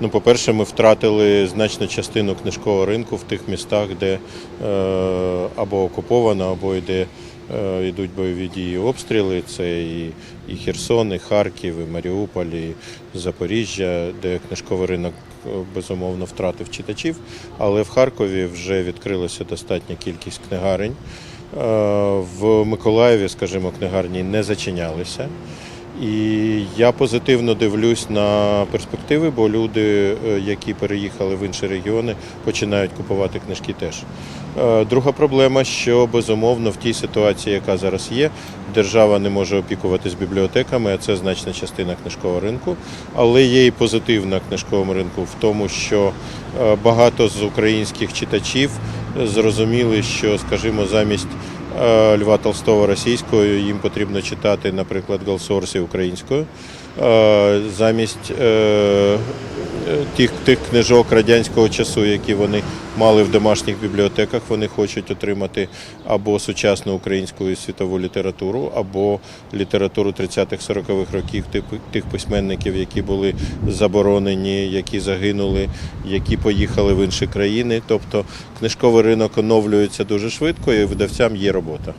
Ну, по-перше, ми втратили значну частину книжкового ринку в тих містах, де е, або окуповано, або йде, е, йдуть бойові дії, обстріли. Це і, і Херсон, і Харків, і Маріуполь, і Запоріжжя, де книжковий ринок е, безумовно втратив читачів. Але в Харкові вже відкрилася достатня кількість книгарень. В Миколаєві, скажімо, книгарні не зачинялися. І я позитивно дивлюсь на перспективи, бо люди, е, які переїхали в інші регіони, починають купувати книжки теж. Е, Друга проблема, що безумовно в тій ситуації, яка зараз є, держава не може опікуватись бібліотеками, а це значна частина книжкового ринку. Але є і позитивна книжковому ринку в тому, що е, багато з українських читачів зрозуміли, що, скажімо, замість Льва Толстого російською, їм потрібно читати, наприклад, Голсорсі українською. Е, Замість е, е, тих, тих книжок радянського часу, які вони мали в домашніх бібліотеках, вони хочуть отримати або сучасну українську і світову літературу, або літературу 30-х-40-х років тих, тих письменників, які були заборонені, які загинули, які поїхали в інші країни. Тобто книжковий ринок оновлюється дуже швидко, і видавцям є робота.